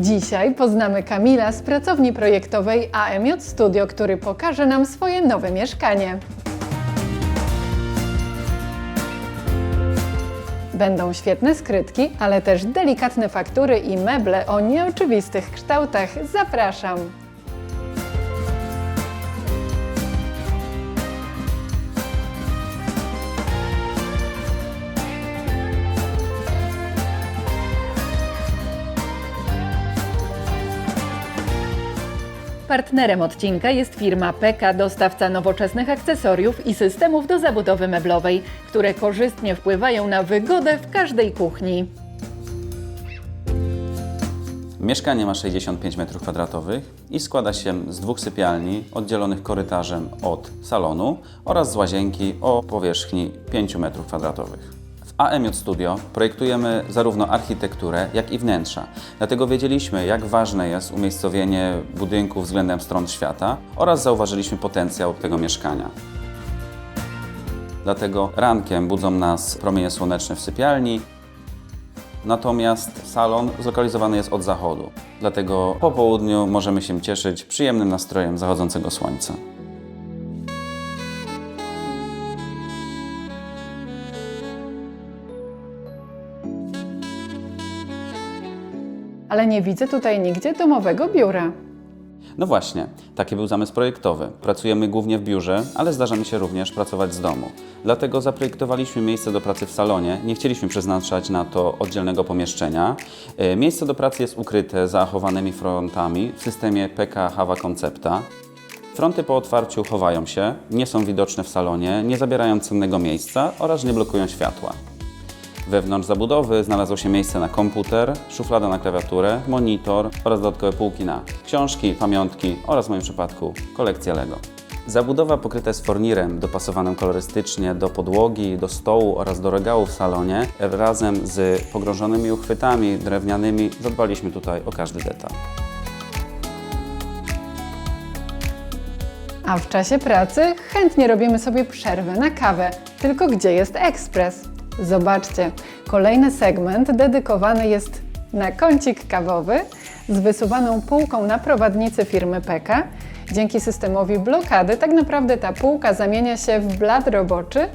Dzisiaj poznamy Kamila z pracowni projektowej AMJ Studio, który pokaże nam swoje nowe mieszkanie. Będą świetne skrytki, ale też delikatne faktury i meble o nieoczywistych kształtach. Zapraszam! Partnerem odcinka jest firma PK, dostawca nowoczesnych akcesoriów i systemów do zabudowy meblowej, które korzystnie wpływają na wygodę w każdej kuchni. Mieszkanie ma 65 m2 i składa się z dwóch sypialni oddzielonych korytarzem od salonu oraz z łazienki o powierzchni 5 m2. AMJ Studio projektujemy zarówno architekturę, jak i wnętrza. Dlatego wiedzieliśmy, jak ważne jest umiejscowienie budynku względem stron świata oraz zauważyliśmy potencjał tego mieszkania. Dlatego rankiem budzą nas promienie słoneczne w sypialni, Natomiast salon zlokalizowany jest od zachodu, dlatego po południu możemy się cieszyć przyjemnym nastrojem zachodzącego słońca. Ale nie widzę tutaj nigdzie domowego biura. No właśnie, taki był zamysł projektowy. Pracujemy głównie w biurze, ale zdarza mi się również pracować z domu. Dlatego zaprojektowaliśmy miejsce do pracy w salonie. Nie chcieliśmy przeznaczać na to oddzielnego pomieszczenia. E, Miejsce do pracy jest ukryte za chowanymi frontami w systemie PK Hava Concepta. Fronty po otwarciu chowają się, nie są widoczne w salonie, nie zabierają cennego miejsca oraz nie blokują światła. Wewnątrz zabudowy znalazło się miejsce na komputer, szuflada na klawiaturę, monitor oraz dodatkowe półki na książki, pamiątki oraz w moim przypadku kolekcja Lego. Zabudowa pokryta jest fornirem dopasowanym kolorystycznie do podłogi, do stołu oraz do regału w salonie. Razem z pogrążonymi uchwytami drewnianymi zadbaliśmy tutaj o każdy detal. A w czasie pracy chętnie robimy sobie przerwę na kawę. Tylko gdzie jest ekspres? Zobaczcie, kolejny segment dedykowany jest na kącik kawowy z wysuwaną półką na prowadnicy firmy PK. Dzięki systemowi blokady tak naprawdę ta półka zamienia się w blat roboczy,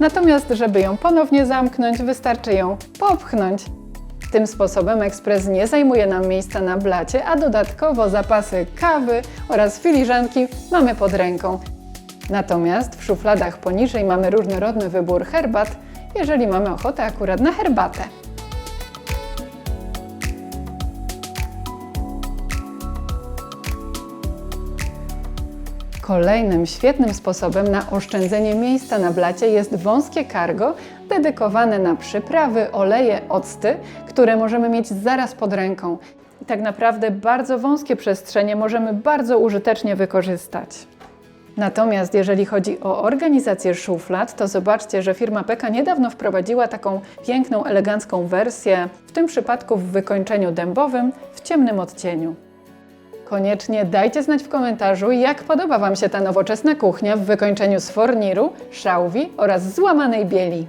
natomiast żeby ją ponownie zamknąć, wystarczy ją popchnąć. Tym sposobem ekspres nie zajmuje nam miejsca na blacie, a dodatkowo zapasy kawy oraz filiżanki mamy pod ręką. Natomiast w szufladach poniżej mamy różnorodny wybór herbat, jeżeli mamy ochotę akurat na herbatę. Kolejnym świetnym sposobem na oszczędzenie miejsca na blacie jest wąskie cargo dedykowane na przyprawy, oleje, octy, które możemy mieć zaraz pod ręką. Tak naprawdę bardzo wąskie przestrzenie możemy bardzo użytecznie wykorzystać. Natomiast jeżeli chodzi o organizację szuflad, to zobaczcie, że firma PK niedawno wprowadziła taką piękną, elegancką wersję, w tym przypadku w wykończeniu dębowym, w ciemnym odcieniu. Koniecznie dajcie znać w komentarzu, jak podoba Wam się ta nowoczesna kuchnia w wykończeniu z forniru, szałwi oraz złamanej bieli.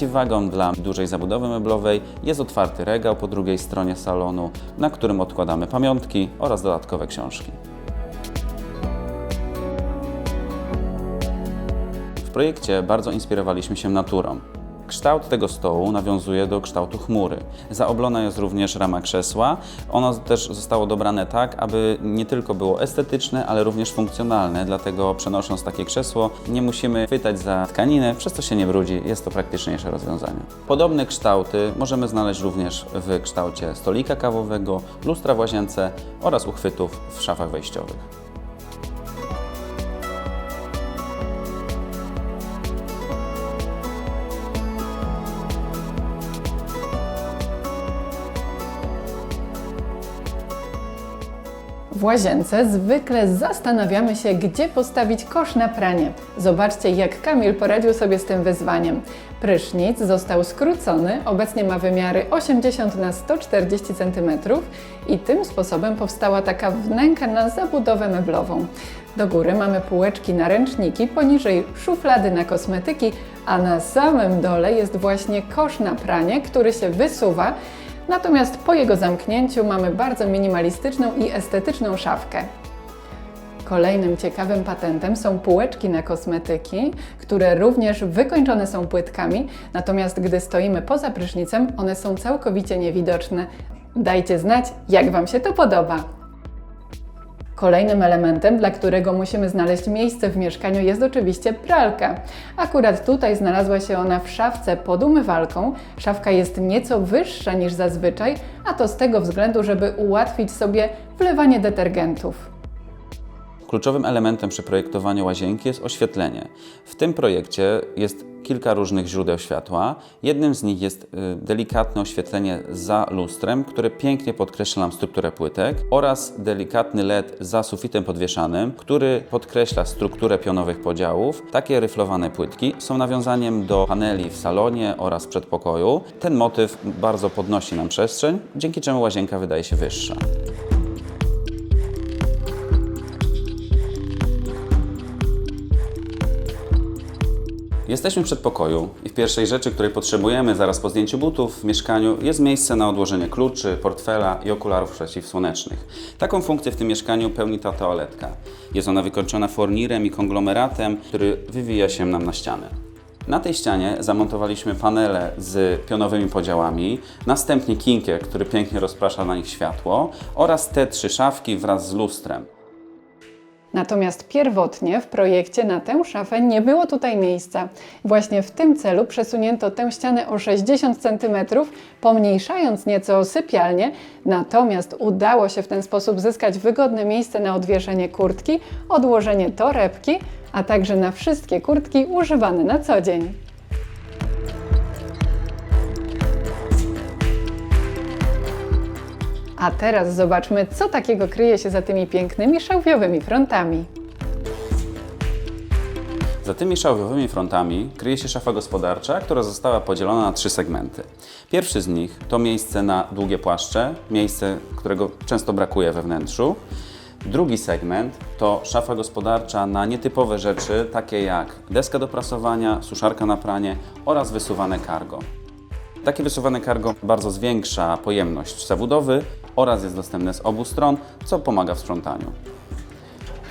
Przeciwwagą dla dużej zabudowy meblowej jest otwarty regał po drugiej stronie salonu, na którym odkładamy pamiątki oraz dodatkowe książki. W projekcie bardzo inspirowaliśmy się naturą. Kształt tego stołu nawiązuje do kształtu chmury. Zaoblona jest również rama krzesła. Ono też zostało dobrane tak, aby nie tylko było estetyczne, ale również funkcjonalne. Dlatego przenosząc takie krzesło, nie musimy chwytać za tkaninę, przez co się nie brudzi. Jest to praktyczniejsze rozwiązanie. Podobne kształty możemy znaleźć również w kształcie stolika kawowego, lustra w łazience oraz uchwytów w szafach wejściowych. W łazience zwykle zastanawiamy się, gdzie postawić kosz na pranie. Zobaczcie, jak Kamil poradził sobie z tym wyzwaniem. Prysznic został skrócony, obecnie ma wymiary 80 na 140 cm i tym sposobem powstała taka wnęka na zabudowę meblową. Do góry mamy półeczki na ręczniki, poniżej szuflady na kosmetyki, a na samym dole jest właśnie kosz na pranie, który się wysuwa. Natomiast po jego zamknięciu mamy bardzo minimalistyczną i estetyczną szafkę. Kolejnym ciekawym patentem są półeczki na kosmetyki, które również wykończone są płytkami, natomiast gdy stoimy poza prysznicem, one są całkowicie niewidoczne. Dajcie znać, jak Wam się to podoba. Kolejnym elementem, dla którego musimy znaleźć miejsce w mieszkaniu, jest oczywiście pralka. Akurat tutaj znalazła się ona w szafce pod umywalką. Szafka jest nieco wyższa niż zazwyczaj, a to z tego względu, żeby ułatwić sobie wlewanie detergentów. Kluczowym elementem przy projektowaniu łazienki jest oświetlenie. W tym projekcie jest kilka różnych źródeł światła. Jednym z nich jest y, delikatne oświetlenie za lustrem, które pięknie podkreśla nam strukturę płytek oraz delikatny LED za sufitem podwieszanym, który podkreśla strukturę pionowych podziałów. Takie ryflowane płytki są nawiązaniem do paneli w salonie oraz przedpokoju. Ten motyw bardzo podnosi nam przestrzeń, dzięki czemu łazienka wydaje się wyższa. Jesteśmy w przedpokoju i w pierwszej rzeczy, której potrzebujemy zaraz po zdjęciu butów w mieszkaniu jest miejsce na odłożenie kluczy, portfela i okularów przeciwsłonecznych. Taką funkcję w tym mieszkaniu pełni ta toaletka. Jest ona wykończona fornirem i konglomeratem, który wywija się nam na ścianę. Na tej ścianie zamontowaliśmy panele z pionowymi podziałami, następnie kinkier, który pięknie rozprasza na nich światło oraz te trzy szafki wraz z lustrem. Natomiast pierwotnie w projekcie na tę szafę nie było tutaj miejsca. Właśnie w tym celu przesunięto tę ścianę o 60 cm, pomniejszając nieco sypialnię, natomiast udało się w ten sposób zyskać wygodne miejsce na odwieszenie kurtki, odłożenie torebki, a także na wszystkie kurtki używane na co dzień. A teraz zobaczmy, co takiego kryje się za tymi pięknymi szałwiowymi frontami. Za tymi szałwiowymi frontami kryje się szafa gospodarcza, która została podzielona na trzy segmenty. Pierwszy z nich to miejsce na długie płaszcze, miejsce, którego często brakuje we wnętrzu. Drugi segment to szafa gospodarcza na nietypowe rzeczy, takie jak deska do prasowania, suszarka na pranie oraz wysuwane cargo. Takie wysuwane cargo bardzo zwiększa pojemność zabudowy oraz jest dostępne z obu stron, co pomaga w sprzątaniu.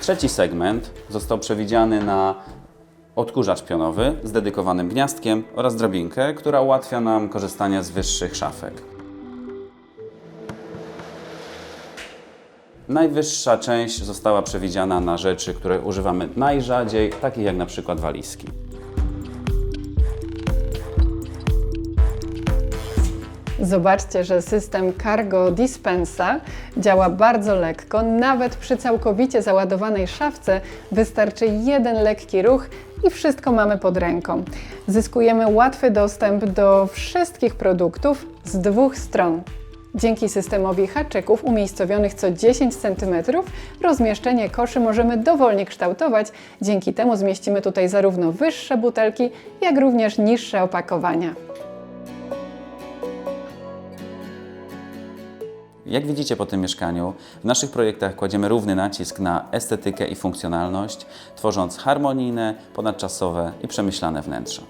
Trzeci segment został przewidziany na odkurzacz pionowy z dedykowanym gniazdkiem oraz drabinkę, która ułatwia nam korzystanie z wyższych szafek. Najwyższa część została przewidziana na rzeczy, które używamy najrzadziej, takie jak na przykład walizki. Zobaczcie, że system Cargo Dispensa działa bardzo lekko. Nawet przy całkowicie załadowanej szafce wystarczy jeden lekki ruch i wszystko mamy pod ręką. Zyskujemy łatwy dostęp do wszystkich produktów z dwóch stron. Dzięki systemowi haczyków umiejscowionych co 10 cm rozmieszczenie koszy możemy dowolnie kształtować. Dzięki temu zmieścimy tutaj zarówno wyższe butelki, jak również niższe opakowania. Jak widzicie po tym mieszkaniu, w naszych projektach kładziemy równy nacisk na estetykę i funkcjonalność, tworząc harmonijne, ponadczasowe i przemyślane wnętrza.